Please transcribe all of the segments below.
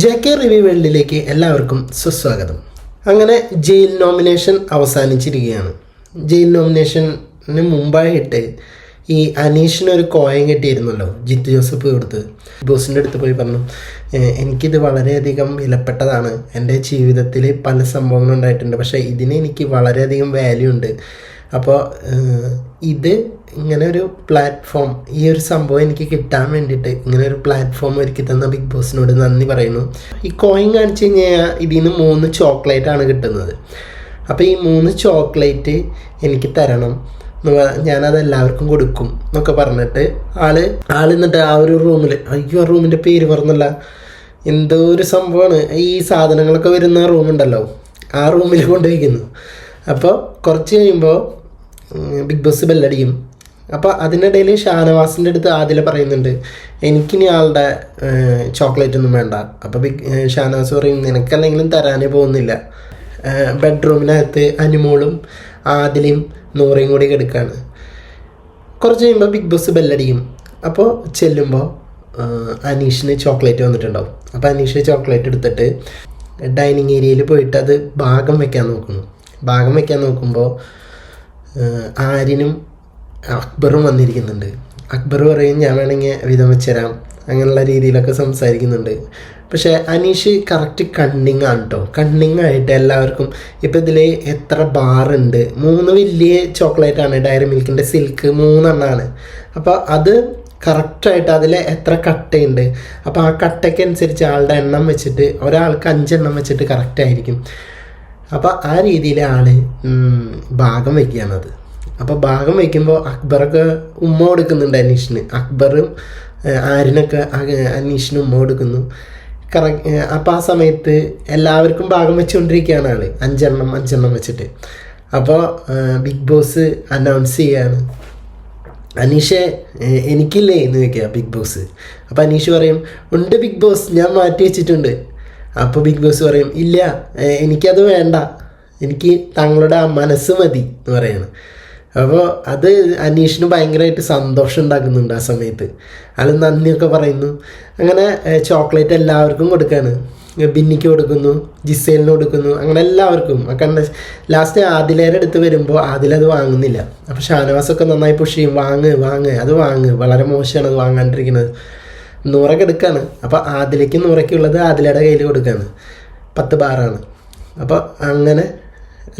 J K review വേൾഡിലേക്ക് എല്ലാവർക്കും സുസ്വാഗതം. അങ്ങനെ ജയിൽ നോമിനേഷൻ അവസാനിച്ചിരിക്കുകയാണ്. ജയിൽ നോമിനേഷന് മുമ്പായിട്ട് ഈ അനീഷിന് ഒരു കോയം കിട്ടിയിരുന്നല്ലോ ജിത്തു ജോസഫ് കൊടുത്ത്. ബോസിന്റെ അടുത്ത് പോയി പറഞ്ഞു "ഏഹ് എനിക്കിത് വളരെയധികം വിലപ്പെട്ടതാണ്. എന്റെ ജീവിതത്തിൽ പല സംഭവങ്ങളുണ്ടായിട്ടുണ്ട് പക്ഷേ ഇതിന് എനിക്ക് വളരെയധികം വാല്യൂ ഉണ്ട്. അപ്പോൾ ഇത് ഇങ്ങനെ ഒരു പ്ലാറ്റ്ഫോം ഈ ഒരു സംഭവം എനിക്ക് കിട്ടാൻ വേണ്ടിയിട്ട് ഇങ്ങനെ ഒരു പ്ലാറ്റ്ഫോം ഒരുക്കി തന്ന ബിഗ് ബോസിനോട് നന്ദി പറയുന്നു. ഈ കോയിൻ കാണിച്ചു കഴിഞ്ഞാൽ ഇതിൽ നിന്ന് മൂന്ന് ചോക്ലേറ്റ് ആണ് കിട്ടുന്നത്. അപ്പോൾ ഈ മൂന്ന് ചോക്ലേറ്റ് എനിക്ക് തരണം. ഞാനത് എല്ലാവർക്കും കൊടുക്കും എന്നൊക്കെ പറഞ്ഞിട്ട് ആൾ ആൾ എന്നിട്ട് ആ ഒരു റൂമിൽ അയ്യോ ആ റൂമിന്റെ പേര് പറഞ്ഞല്ല. എന്തോ ഒരു സംഭവമാണ്. ഈ സാധനങ്ങളൊക്കെ വരുന്ന റൂമുണ്ടല്ലോ ആ റൂമിൽ കൊണ്ടുപോയിക്കുന്നു അപ്പോൾ കുറച്ച് കഴിയുമ്പോൾ ബിഗ് ബോസ് ബെല്ലടിക്കും. അപ്പോൾ അതിനിടയിൽ ഷാനവാസിന്റെ അടുത്ത് ആദ്യം പറയുന്നുണ്ട് എനിക്കിനി ആളുടെ ചോക്ലേറ്റ് ഒന്നും വേണ്ട. അപ്പോൾ ബിഗ് ഷാനവാസ് പറയും നിനക്കല്ലെങ്കിലും തരാനേ പോകുന്നില്ല. ബെഡ്റൂമിനകത്ത് അനുമോളും ആദിലയും നൂറയും കൂടി കിടക്കുകയാണ് കുറച്ച് കഴിയുമ്പോൾ ബിഗ് ബോസ് ബെല്ലടിക്കും. അപ്പോൾ ചെല്ലുമ്പോൾ അനീഷിന് ചോക്ലേറ്റ് വന്നിട്ടുണ്ടാവും. അപ്പോൾ അനീഷ് ചോക്ലേറ്റ് എടുത്തിട്ട് ഡൈനിങ് ഏരിയയിൽ പോയിട്ട് അത് ഭാഗം വെക്കാൻ നോക്കുന്നു. ഭാഗം വെക്കാൻ നോക്കുമ്പോൾ ആര്യനും അക്ബറും വന്നിരിക്കുന്നുണ്ട്. അക്ബർ പറയും ഞാൻ വേണമെങ്കിൽ വിധം വെച്ചരാം അങ്ങനെയുള്ള രീതിയിലൊക്കെ സംസാരിക്കുന്നുണ്ട്. പക്ഷേ അനീഷ് കറക്റ്റ് കണ്ണിങ് ആണ് കേട്ടോ കണ്ണിങ് ആയിട്ട് എല്ലാവർക്കും ഇപ്പം ഇതിൽ എത്ര ബാറുണ്ട് മൂന്ന് വലിയ ചോക്ലേറ്റ് ആണ് ഡയറി മിൽക്കിന്റെ സിൽക്ക് മൂന്നെണ്ണമാണ് അപ്പോൾ അത് കറക്റ്റായിട്ട് അതിൽ എത്ര കട്ടയുണ്ട്? അപ്പോൾ ആ കട്ടയ്ക്ക് അനുസരിച്ച് ആളുടെ എണ്ണം വെച്ചിട്ട് ഒരാൾക്ക് അഞ്ചെണ്ണം വെച്ചിട്ട് കറക്റ്റ് ആയിരിക്കും. അപ്പോൾ ആ രീതിയിലാണ് ഭാഗം വയ്ക്കുകയാണത് അപ്പോൾ ഭാഗം വയ്ക്കുമ്പോൾ അക്ബറൊക്കെ ഉമ്മ കൊടുക്കുന്നുണ്ട് അനീഷിന്. അക്ബറും ആരിനൊക്കെ അനീഷിന് ഉമ്മ കൊടുക്കുന്നു. കറക്റ്റ് അപ്പോൾ ആ സമയത്ത് എല്ലാവർക്കും ഭാഗം വെച്ചുകൊണ്ടിരിക്കുകയാണ് ആൾ അഞ്ചെണ്ണം അഞ്ചെണ്ണം വെച്ചിട്ട്. അപ്പോൾ ബിഗ് ബോസ് അനൗൺസ് ചെയ്യാണ്. അനീഷെ എനിക്കില്ലേ എന്ന് ചോദിക്കുക ബിഗ് ബോസ്. അപ്പോൾ അനീഷ് പറയും ഉണ്ട് ബിഗ് ബോസ് ഞാൻ മാറ്റി വെച്ചിട്ടുണ്ട്. അപ്പോൾ ബിഗ് ബോസ് പറയും ഇല്ല എനിക്കത് വേണ്ട. എനിക്ക് തങ്ങളുടെ ആ മനസ്സ് മതി എന്ന് പറയാണ്. അപ്പോൾ അത് അനീഷിന് ഭയങ്കരമായിട്ട് സന്തോഷം ഉണ്ടാക്കുന്നുണ്ട് ആ സമയത്ത്. അത് നന്ദിയൊക്കെ പറയുന്നു. അങ്ങനെ ചോക്ലേറ്റ് എല്ലാവർക്കും കൊടുക്കുകയാണ് ബിന്നിക്ക് കൊടുക്കുന്നു ജിസേലിന് കൊടുക്കുന്നു അങ്ങനെ എല്ലാവർക്കും. കണ്ട ലാസ്റ്റ് ആദിലേരെ അടുത്ത് വരുമ്പോൾ ആദിലത് വാങ്ങുന്നില്ല. അപ്പോൾ ഷാനവാസൊക്കെ നന്നായി പുഷ് ചെയ്യും. വാങ്ങ് വാങ്ങ് അത് വാങ്ങ്. വളരെ മോശമാണ് അത് വാങ്ങാണ്ടിരിക്കുന്നത്. നൂറൊക്കെ എടുക്കുകയാണ് അപ്പോൾ ആദിലേക്ക് നൂറയ്ക്കുള്ളത് ആദിലയുടെ കയ്യിൽ കൊടുക്കുകയാണ് പത്ത് ബാറാണ്. അപ്പോൾ അങ്ങനെ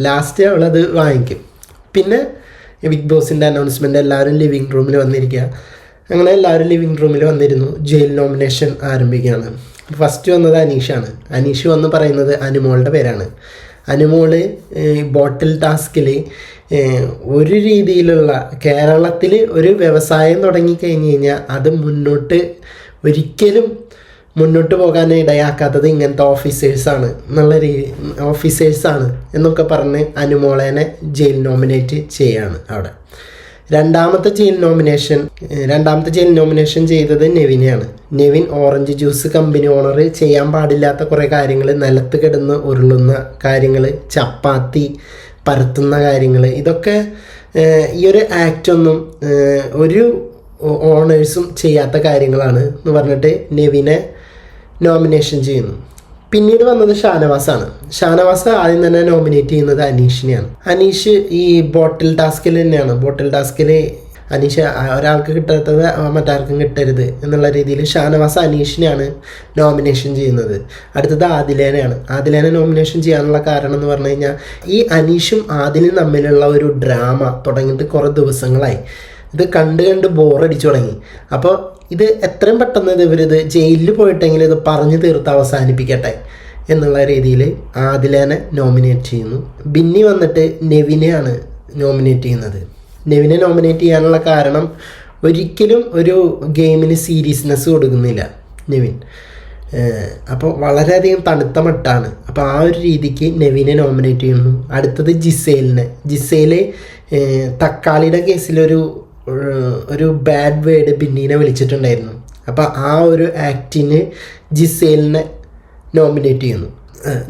ലാസ്റ്റ് അവളത് വാങ്ങിക്കും. പിന്നെ ബിഗ് ബോസിന്റെ അനൗൺസ്മെന്റ് എല്ലാവരും ലിവിങ് റൂമിൽ വന്നിരിക്കുക അങ്ങനെ എല്ലാവരും ലിവിങ് റൂമിൽ വന്നിരുന്നു. ജയിൽ നോമിനേഷൻ ആരംഭിക്കുകയാണ്. ഫസ്റ്റ് വന്നത് അനീഷാണ്. അനീഷ് വന്ന് പറയുന്നത് അനുമോളുടെ പേരാണ്. അനുമോൾ ബോട്ടിൽ ടാസ്കിൽ ഒരു രീതിയിലുള്ള കേരളത്തിൽ ഒരു വ്യവസായം തുടങ്ങിക്കഴിഞ്ഞ് കഴിഞ്ഞാൽ അത് മുന്നോട്ട് ഒരിക്കലും മുന്നോട്ട് പോകാൻ ഇടയാക്കാത്തത് ഇങ്ങനത്തെ ഓഫീസേഴ്സാണ് നല്ല രീതി ഓഫീസേഴ്സാണ് എന്നൊക്കെ പറഞ്ഞ് അനുമോളേനെ ജയിൽ നോമിനേറ്റ് ചെയ്യാണ് അവിടെ. രണ്ടാമത്തെ ജയിൽ നോമിനേഷൻ രണ്ടാമത്തെ ജയിൽ നോമിനേഷൻ ചെയ്തത് നെവിനെയാണ്. Nevin orange juice company owner ചെയ്യാൻ പാടില്ലാത്ത കുറേ കാര്യങ്ങൾ നിലത്ത് കിടന്ന് ഉരുളുന്ന കാര്യങ്ങൾ ചപ്പാത്തി പരത്തുന്ന കാര്യങ്ങൾ ഇതൊക്കെ ഈ ഒരു ആക്റ്റൊന്നും ഒരു ഓണേഴ്സും ചെയ്യാത്ത കാര്യങ്ങളാണ് എന്ന് പറഞ്ഞിട്ട് നെവിനെ നോമിനേഷൻ ചെയ്യുന്നു. പിന്നീട് വന്നത് ഷാനവാസാണ്. ഷാനവാസ് ആദ്യം തന്നെ നോമിനേറ്റ് ചെയ്യുന്നത് അനീഷിനെയാണ്. അനീഷ് ഈ ബോട്ടിൽ ടാസ്കിൽ തന്നെയാണ്. ബോട്ടിൽ ടാസ്കിൽ അനീഷ് ഒരാൾക്ക് കിട്ടാത്തത് മറ്റാർക്കും കിട്ടരുത് എന്നുള്ള രീതിയിൽ ഷാനവാസ് അനീഷിനെയാണ് നോമിനേഷൻ ചെയ്യുന്നത്. അടുത്തത് ആദിലേനെയാണ്. ആദിലേനെ നോമിനേഷൻ ചെയ്യാനുള്ള കാരണം എന്ന് പറഞ്ഞു കഴിഞ്ഞാൽ ഈ അനീഷും ആദിലും തമ്മിലുള്ള ഒരു ഡ്രാമ തുടങ്ങിയിട്ട് കുറേ ദിവസങ്ങളായി. ഇത് കണ്ട് കണ്ട് ബോറടിച്ചു തുടങ്ങി. അപ്പോൾ ഇത് എത്രയും പെട്ടെന്ന് ഇത് ഇവരിത് ജയിലിൽ പോയിട്ടെങ്കിലും ഇത് പറഞ്ഞു തീർത്ത് അവസാനിപ്പിക്കട്ടെ എന്നുള്ള രീതിയിൽ ആദിലേനെ നോമിനേറ്റ് ചെയ്യുന്നു. ബിന്നി വന്നിട്ട് നെവിനെയാണ് നോമിനേറ്റ് ചെയ്യുന്നത്. നെവിനെ നോമിനേറ്റ് ചെയ്യാനുള്ള കാരണം ഒരിക്കലും ഒരു ഗെയിമിന് സീരിയസ്നെസ് കൊടുക്കുന്നില്ല നെവിൻ. അപ്പോൾ വളരെയധികം തണുത്ത മട്ടാണ്. അപ്പോൾ ആ ഒരു രീതിക്ക് നെവിനെ നോമിനേറ്റ് ചെയ്യുന്നു. അടുത്തത് ജിസേലിനെ. ജിസേൽ തക്കാളിയുടെ കേസിലൊരു ഒരു ബാഡ് വേഡ് ബിന്നീനെ വിളിച്ചിട്ടുണ്ടായിരുന്നു. അപ്പോൾ ആ ഒരു ആക്ടിന് ജിസേലിനെ നോമിനേറ്റ് ചെയ്യുന്നു.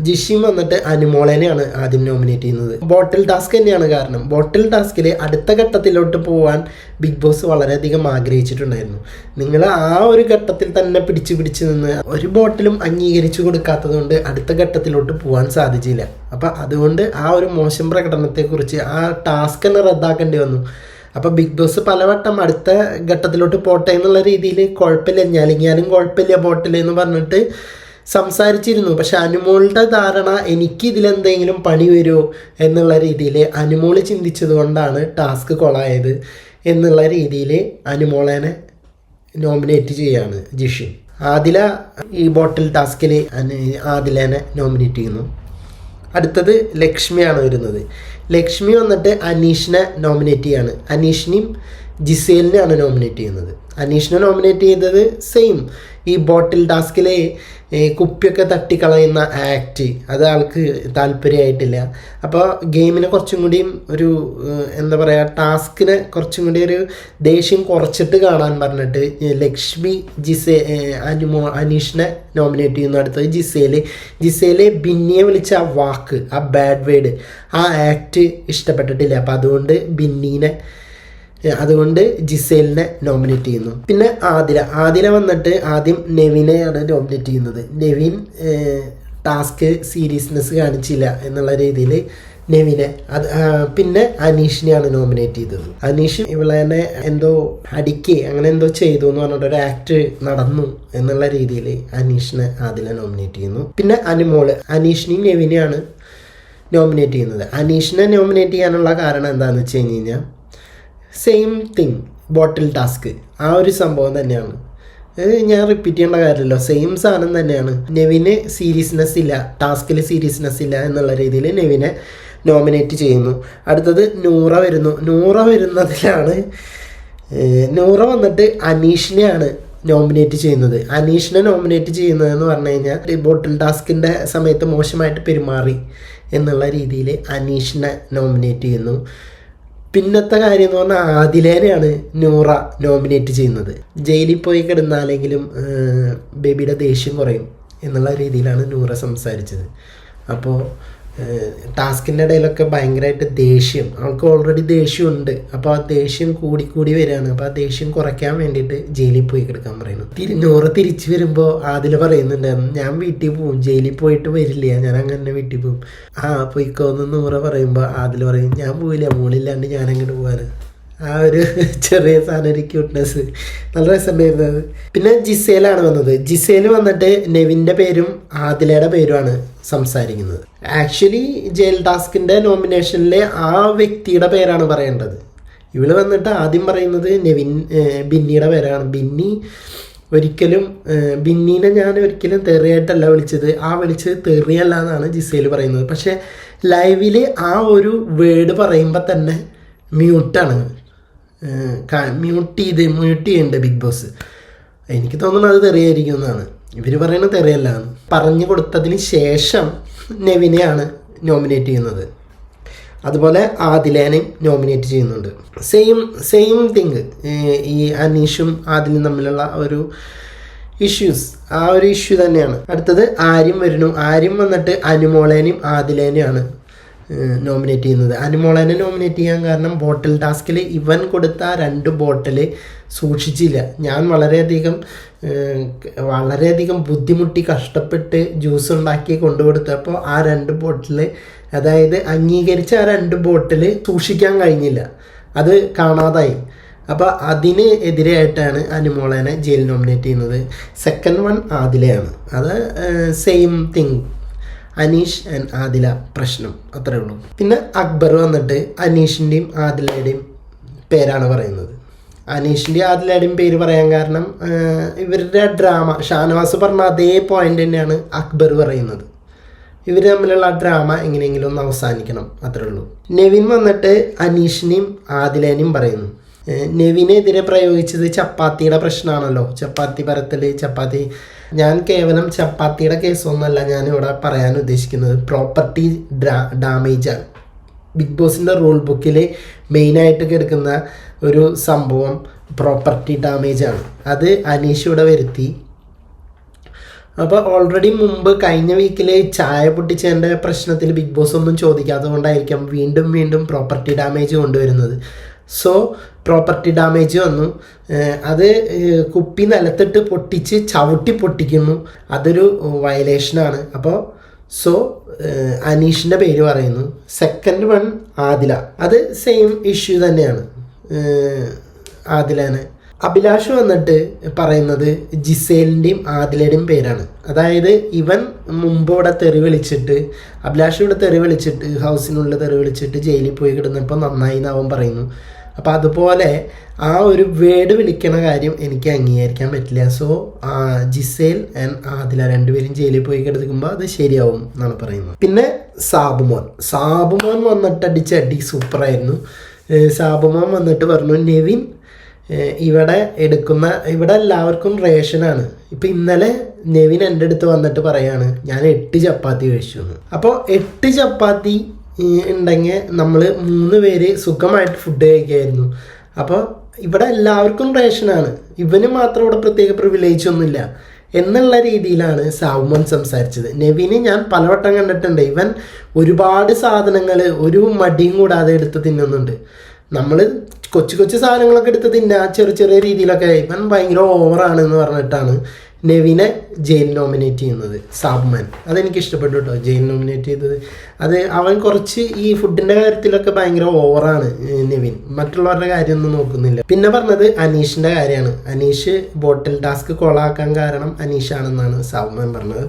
ജിഷിം വന്നിട്ട് അനുമോളനെയാണ് ആദ്യം നോമിനേറ്റ് ചെയ്യുന്നത്. ബോട്ടിൽ ടാസ്ക് തന്നെയാണ് കാരണം. ബോട്ടിൽ ടാസ്കിൽ അടുത്ത ഘട്ടത്തിലോട്ട് പോകാൻ ബിഗ് ബോസ് വളരെയധികം ആഗ്രഹിച്ചിട്ടുണ്ടായിരുന്നു. നിങ്ങൾ ആ ഒരു ഘട്ടത്തിൽ തന്നെ പിടിച്ചു പിടിച്ച് നിന്ന് ഒരു ബോട്ടിലും അംഗീകരിച്ചു കൊടുക്കാത്തത് കൊണ്ട് അടുത്ത ഘട്ടത്തിലോട്ട് പോകാൻ സാധിച്ചില്ല. അപ്പം അതുകൊണ്ട് ആ ഒരു മോശം പ്രകടനത്തെക്കുറിച്ച് ആ ടാസ്ക് തന്നെ റദ്ദാക്കേണ്ടി വന്നു. അപ്പോൾ ബിഗ് ബോസ് പലവട്ടം അടുത്ത ഘട്ടത്തിലോട്ട് പോട്ടെ എന്നുള്ള രീതിയിൽ കുഴപ്പമില്ല. ഞാലിങ്ങാലും കുഴപ്പമില്ല പോട്ടില്ല എന്ന് പറഞ്ഞിട്ട് സംസാരിച്ചിരുന്നു. പക്ഷെ അനുമോളുടെ ധാരണ എനിക്ക് ഇതിലെന്തെങ്കിലും പണി വരുമോ എന്നുള്ള രീതിയിൽ അനുമോൾ ചിന്തിച്ചത് കൊണ്ടാണ് ടാസ്ക് കൊളായത് എന്നുള്ള രീതിയിൽ അനുമോളേനെ നോമിനേറ്റ് ചെയ്യാണ് ജിഷി ആദില ഈ ബോട്ടിൽ ടാസ്കിൽ ആദിലേനെ നോമിനേറ്റ് ചെയ്യുന്നു. അടുത്തത് ലക്ഷ്മിയാണ് വരുന്നത്. ലക്ഷ്മി വന്നിട്ട് അനീഷിനെ നോമിനേറ്റ് ചെയ്യാണ്. അനീഷിനെയും ജിസേലിനെയാണ് നോമിനേറ്റ് ചെയ്യുന്നത്. അനീഷിനെ നോമിനേറ്റ് ചെയ്തത് സെയിം. ഈ ബോട്ടിൽ ടാസ്കിലെ കുപ്പിയൊക്കെ തട്ടിക്കളയുന്ന ആക്ട്. അത് ആൾക്ക് താല്പര്യമായിട്ടില്ല. അപ്പോൾ ഗെയിമിനെ കുറച്ചും കൂടിയും ഒരു എന്താ പറയുക ടാസ്കിനെ കുറച്ചും കൂടി ഒരു ദേഷ്യം കുറച്ചിട്ട് കാണാൻ പറഞ്ഞിട്ട് ലക്ഷ്മി ജിസേ അനുമോ അനീഷിനെ നോമിനേറ്റ് ചെയ്യുന്ന. അടുത്തത് ജിസേൽ. ജിസേൽ ബിന്നിയെ വിളിച്ച ആ വാക്ക് ആ ബാഡ് വേഡ് ആ ആക്ട് ഇഷ്ടപ്പെട്ടിട്ടില്ല. അപ്പോൾ അതുകൊണ്ട് ബിന്നീനെ അതുകൊണ്ട് ജിസേലിനെ നോമിനേറ്റ് ചെയ്യുന്നു. പിന്നെ ആദില. ആദില വന്നിട്ട് ആദ്യം നെവിനെയാണ് നോമിനേറ്റ് ചെയ്യുന്നത്. നെവിൻ ടാസ്ക് സീരിയസ്നെസ് കാണിച്ചില്ല എന്നുള്ള രീതിയിൽ നെവിനെ അത് പിന്നെ അനീഷിനെയാണ് നോമിനേറ്റ് ചെയ്തത്. അനീഷ് ഇവളെന്നെ എന്തോ അടിക്ക് അങ്ങനെ എന്തോ ചെയ്തു എന്ന് പറഞ്ഞിട്ട് ഒരു ആക്ട് നടന്നു എന്നുള്ള രീതിയിൽ അനീഷിനെ ആദ്യം നോമിനേറ്റ് ചെയ്യുന്നു. പിന്നെ അനുമോൾ. അനീഷിനെയും നെവിനെയാണ് നോമിനേറ്റ് ചെയ്യുന്നത്. അനീഷിനെ നോമിനേറ്റ് ചെയ്യാനുള്ള കാരണം എന്താണെന്ന് വെച്ച് കഴിഞ്ഞ് കഴിഞ്ഞാൽ സെയിം തിങ് ബോട്ടിൽ ടാസ്ക് ആ ഒരു സംഭവം തന്നെയാണ്. ഞാൻ റിപ്പീറ്റ് ചെയ്യേണ്ട കാര്യമല്ലോ സെയിം സാധനം തന്നെയാണ്. നെവിന് സീരിയസ്നെസ് ഇല്ല. ടാസ്കിൽ സീരിയസ്നെസ് ഇല്ല എന്നുള്ള രീതിയിൽ നെവിനെ നോമിനേറ്റ് ചെയ്യുന്നു. അടുത്തത് നൂറ വരുന്നു. നൂറ വരുന്നതിലാണ് നൂറ വന്നിട്ട് അനീഷിനെയാണ് നോമിനേറ്റ് ചെയ്യുന്നത്. അനീഷിനെ നോമിനേറ്റ് ചെയ്യുന്നത് എന്ന് പറഞ്ഞു കഴിഞ്ഞാൽ ബോട്ടിൽ ടാസ്കിന്റെ സമയത്ത് മോശമായിട്ട് പെരുമാറി എന്നുള്ള രീതിയിൽ അനീഷിനെ നോമിനേറ്റ് ചെയ്യുന്നു. പിന്നത്തെ കാര്യം എന്ന് പറഞ്ഞാൽ ആദിലേനെയാണ് നൂറ നോമിനേറ്റ് ചെയ്യുന്നത്. ജയിലിൽ പോയി കിടന്നാലെങ്കിലും ബേബിയുടെ ദേഷ്യം കുറയും എന്നുള്ള രീതിയിലാണ് നൂറ സംസാരിച്ചത്. അപ്പോൾ ടാസ്കിന്റെ ഇടയിലൊക്കെ ഭയങ്കരമായിട്ട് ദേഷ്യം. അവൾക്ക് ഓൾറെഡി ദേഷ്യമുണ്ട്. അപ്പോൾ ആ ദേഷ്യം കൂടി കൂടി വരികയാണ്. അപ്പോൾ ആ ദേഷ്യം കുറയ്ക്കാൻ വേണ്ടിയിട്ട് ജയിലിൽ പോയി കിടക്കാൻ പറയുന്നു. തിരി നൂറ് തിരിച്ചു വരുമ്പോൾ ആദിൽ പറയുന്നുണ്ടായിരുന്നു ഞാൻ വീട്ടിൽ പോവും. ജയിലിൽ പോയിട്ട് വരില്ല. ഞാൻ അങ്ങനെ വീട്ടിൽ പോവും. ആ പോയിക്കോന്ന് നൂറ് പറയുമ്പോൾ ആദിൽ പറയും ഞാൻ പോയില്ല മോളില്ലാണ്ട് ഞാൻ അങ്ങോട്ട് പോകാൻ ആ ഒരു ചെറിയ സാധനം ഒരു ക്യൂട്ട്നെസ് നല്ല രസമുണ്ടായിരുന്നു അത്. പിന്നെ ജിസേലാണ് വന്നത്. ജിസേൽ വന്നിട്ട് നെവിന്റെ പേരും ആദിലയുടെ പേരുമാണ് സംസാരിക്കുന്നത്. ആക്ച്വലി ജയിൽ ടാസ്കിന്റെ നോമിനേഷനിലെ ആ വ്യക്തിയുടെ പേരാണ് പറയേണ്ടത്. ഇവൾ വന്നിട്ട് ആദ്യം പറയുന്നത് നെവിൻ ബിന്നിയുടെ പേരാണ്. ബിന്നി ഒരിക്കലും ബിന്നീനെ ഞാൻ ഒരിക്കലും തെറിയായിട്ടല്ല വിളിച്ചത്. ആ വിളിച്ചത് തെറിയല്ല എന്നാണ് ജിസേൽ പറയുന്നത്. പക്ഷേ ലൈവിൽ ആ ഒരു വേർഡ് പറയുമ്പോൾ തന്നെ മ്യൂട്ടാണ് മ്യൂട്ട് ചെയ്ത് മ്യൂട്ട് ചെയ്യുന്നുണ്ട് ബിഗ് ബോസ്. എനിക്ക് തോന്നുന്നത് അത് തെറിയായിരിക്കും എന്നാണ്. ഇവർ പറയുന്നത് തെറിയല്ല. പറഞ്ഞു കൊടുത്തതിന് ശേഷം നെവിനെയാണ് നോമിനേറ്റ് ചെയ്യുന്നത്. അതുപോലെ ആദിലേനെയും നോമിനേറ്റ് ചെയ്യുന്നുണ്ട്. സെയിം സെയിം തിങ് ഈ അനീഷും ആദിലും തമ്മിലുള്ള ഒരു ഇഷ്യൂസ് ആ ഒരു ഇഷ്യൂ തന്നെയാണ്. അടുത്തത് ആര്യം വരുന്നു ആര്യം വന്നിട്ട് അനുമോളേനെയും ആദിലേനെയാണ് നോമിനേറ്റ് ചെയ്യുന്നത്. അനുമോളനെ നോമിനേറ്റ് ചെയ്യാൻ കാരണം ബോട്ടിൽ ടാസ്കിൽ ഇവൻ കൊടുത്ത രണ്ട് ബോട്ടിൽ സൂക്ഷിച്ചില്ല. ഞാൻ വളരെയധികം വളരെയധികം ബുദ്ധിമുട്ടി കഷ്ടപ്പെട്ട് ജ്യൂസ് ഉണ്ടാക്കി കൊണ്ടുകൊടുത്തപ്പോൾ ആ രണ്ട് ബോട്ടിൽ അതായത് അംഗീകരിച്ച ആ രണ്ട് ബോട്ടിൽ സൂക്ഷിക്കാൻ കഴിഞ്ഞില്ല. അത് കാണാതായി. അപ്പോൾ അതിന് എതിരെയായിട്ടാണ് അനുമോളനെ ജയിൽ നോമിനേറ്റ് ചെയ്യുന്നത്. സെക്കൻഡ് വൺ ആദിലയാണ്. അത് same thing Aneesh and Adila പ്രശ്നം. അത്രേ ഉള്ളൂ. പിന്നെ അക്ബർ വന്നിട്ട് അനീഷിന്റെയും ആദിലയുടെയും പേരാണ് പറയുന്നത്. അനീഷിന്റെ ആദിലയുടെയും പേര് പറയാൻ കാരണം ഇവരുടെ ഡ്രാമ ഷാനവാസ് പറഞ്ഞ അതേ പോയിന്റ് തന്നെയാണ് അക്ബർ പറയുന്നത്. ഇവർ തമ്മിലുള്ള ഡ്രാമ എങ്ങനെയെങ്കിലും ഒന്ന് അവസാനിക്കണം. അത്രേ ഉള്ളൂ. നെവിൻ വന്നിട്ട് അനീഷിനെയും ആദിലേനെയും പറയുന്നു. നെവിനെതിരെ പ്രയോഗിച്ചത് ചപ്പാത്തിയുടെ പ്രശ്നമാണല്ലോ. ചപ്പാത്തി പരത്തൽ ചപ്പാത്തി. ഞാൻ കേവലം ചപ്പാത്തിയുടെ കേസൊന്നുമല്ല ഞാൻ ഇവിടെ പറയാൻ ഉദ്ദേശിക്കുന്നത്. പ്രോപ്പർട്ടി ഡാ ഡാമേജാണ് ബിഗ് ബോസിന്റെ റൂൾ ബുക്കിൽ മെയിനായിട്ട് കിടക്കുന്ന ഒരു സംഭവം പ്രോപ്പർട്ടി ഡാമേജ് ആണ്. അത് അനീഷ് ഇവിടെ വരുത്തി. അപ്പോൾ ഓൾറെഡി മുമ്പ് കഴിഞ്ഞ വീക്കിൽ ചായ പൊട്ടിച്ചതിന്റെ പ്രശ്നത്തിൽ ബിഗ് ബോസ് ഒന്നും ചോദിക്കാത്തത് കൊണ്ടായിരിക്കാം വീണ്ടും വീണ്ടും പ്രോപ്പർട്ടി ഡാമേജ് കൊണ്ടുവരുന്നത്. സോ പ്രോപ്പർട്ടി ഡാമേജ് വന്നു. അത് കുപ്പി നിലത്തിട്ട് പൊട്ടിച്ച് ചവിട്ടി പൊട്ടിക്കുന്നു. അതൊരു വയലേഷനാണ് അപ്പോൾ സോ അനീഷിന്റെ പേര് പറയുന്നു. Second one Adila. അത് സെയിം ഇഷ്യൂ തന്നെയാണ്. ആദിലനെ. അഭിലാഷ് വന്നിട്ട് പറയുന്നത് ജിസേലിന്റെയും ആദിലയുടെയും പേരാണ്. അതായത് ഇവൻ മുമ്പ് ഇവിടെ തെറി വിളിച്ചിട്ട് അഭിലാഷ് ഇവിടെ തെറി വിളിച്ചിട്ട് ഹൗസിനുള്ളിൽ തെറി വിളിച്ചിട്ട് ജയിലിൽ പോയി കിടന്നപ്പോൾ നന്നായി എന്ന് അവൻ പറയുന്നു. അപ്പോൾ അതുപോലെ ആ ഒരു വേർഡ് വിളിക്കണ കാര്യം എനിക്ക് അംഗീകരിക്കാൻ പറ്റില്ല. സോ ജിസേൽ ആൻഡ് ആദില രണ്ടുപേരും ജയിലിൽ പോയി കിടക്കുമ്പോൾ അത് ശരിയാവും എന്നാണ് പറയുന്നത്. പിന്നെ സാബുമോൻ. സാബുമോൻ വന്നിട്ട് അടിച്ച അടി സൂപ്പറായിരുന്നു സാബുമോൻ വന്നിട്ട് പറഞ്ഞു നെവിൻ ഇവിടെ എടുക്കുന്ന ഇവിടെ എല്ലാവർക്കും റേഷനാണ് ഇപ്പം ഇന്നലെ നെവിൻ എന്റെ അടുത്ത് വന്നിട്ട് പറയാണ് ഞാൻ എട്ട് ചപ്പാത്തി കഴിച്ചു അപ്പോൾ എട്ട് ചപ്പാത്തി ഉണ്ടെങ്കിൽ നമ്മൾ മൂന്ന് പേര് സുഖമായിട്ട് ഫുഡ് കഴിക്കായിരുന്നു. അപ്പോൾ ഇവിടെ എല്ലാവർക്കും റേഷനാണ് ഇവന് മാത്രം ഇവിടെ പ്രത്യേക പ്രിവിലേജ് ഒന്നുമില്ല. എന്നുള്ള രീതിയിലാണ് സാവുമൻ സംസാരിച്ചത്. നെവിന് ഞാൻ പലവട്ടം കണ്ടിട്ടുണ്ട്. ഇവൻ ഒരുപാട് സാധനങ്ങൾ ഒരു മടിയും കൂടാതെ എടുത്ത് തിന്നുന്നുണ്ട്. നമ്മൾ കൊച്ചു കൊച്ചു സാധനങ്ങളൊക്കെ എടുത്ത് തിന്നാ ചെറിയ ചെറിയ രീതിയിലൊക്കെ ഇവൻ ഭയങ്കര ഓവറാണ് എന്ന് പറഞ്ഞിട്ടാണ് നെവിനെ ജയിൽ നോമിനേറ്റ് ചെയ്യുന്നത് സാബ്മാൻ. അതെനിക്ക് ഇഷ്ടപ്പെട്ടു കേട്ടോ ജയിൽ നോമിനേറ്റ് ചെയ്തത്. അത് അവൻ കുറച്ച് ഈ ഫുഡിന്റെ കാര്യത്തിലൊക്കെ ഭയങ്കര ഓവറാണ് നെവിൻ. മറ്റുള്ളവരുടെ കാര്യമൊന്നും നോക്കുന്നില്ല. പിന്നെ പറഞ്ഞത് അനീഷിന്റെ കാര്യമാണ്. അനീഷ് ബോട്ടിൽ ടാസ്ക് കൊളാക്കാൻ കാരണം അനീഷാണെന്നാണ് സാബ്മാൻ പറഞ്ഞത്.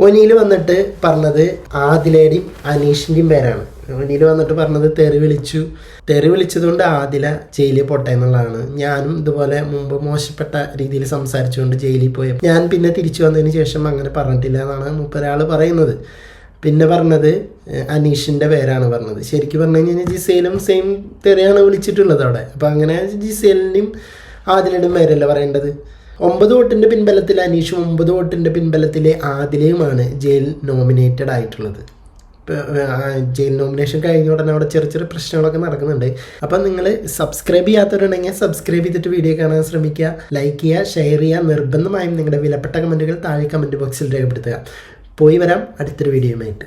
ഒനിയിൽ വന്നിട്ട് പറഞ്ഞത് ആദിലയുടെയും അനീഷിന്റെയും പേരാണ്. ഒനിയിൽ വന്നിട്ട് പറഞ്ഞത് തെറി വിളിച്ചു. തെറി വിളിച്ചതുകൊണ്ട് ആദില ജയിലിൽ പോട്ടെ എന്നുള്ളതാണ്. ഞാനും ഇതുപോലെ മുമ്പ് മോശപ്പെട്ട രീതിയിൽ സംസാരിച്ചുകൊണ്ട് ജയിലിൽ പോയ. ഞാൻ പിന്നെ തിരിച്ചു വന്നതിന് ശേഷം അങ്ങനെ പറഞ്ഞിട്ടില്ല എന്നാണ് മുപ്പൊരാൾ പറയുന്നത്. പിന്നെ പറഞ്ഞത് അനീഷിന്റെ പേരാണ് പറഞ്ഞത്. ശരിക്കും പറഞ്ഞു കഴിഞ്ഞാൽ ജിസേലും സെയിം തെറിയാണ് വിളിച്ചിട്ടുള്ളത് അവിടെ. അപ്പോൾ അങ്ങനെ ജിസേലിന്റെയും ആദിലയുടെയും പേരല്ല പറയേണ്ടത്? ഒമ്പത് വോട്ടിന്റെ പിൻബലത്തിൽ അനീഷും ഒമ്പത് വോട്ടിന്റെ പിൻബലത്തിലെ ആദിലയുമാണ് ജയിൽ നോമിനേറ്റഡ് ആയിട്ടുള്ളത്. ജയിൽ നോമിനേഷൻ കഴിഞ്ഞ ഉടനെ അവിടെ ചെറിയ ചെറിയ പ്രശ്നങ്ങളൊക്കെ നടക്കുന്നുണ്ട്. അപ്പം നിങ്ങൾ സബ്സ്ക്രൈബ് ചെയ്യാത്തവരുണ്ടെങ്കിൽ സബ്സ്ക്രൈബ് ചെയ്തിട്ട് വീഡിയോ കാണാൻ ശ്രമിക്കുക. ലൈക്ക് ചെയ്യുക ഷെയർ ചെയ്യുക. നിർബന്ധമായും നിങ്ങളുടെ വിലപ്പെട്ട കമന്റുകൾ താഴെ കമന്റ് ബോക്സിൽ രേഖപ്പെടുത്തുക. പോയി വരാം അടുത്തൊരു വീഡിയോയുമായിട്ട്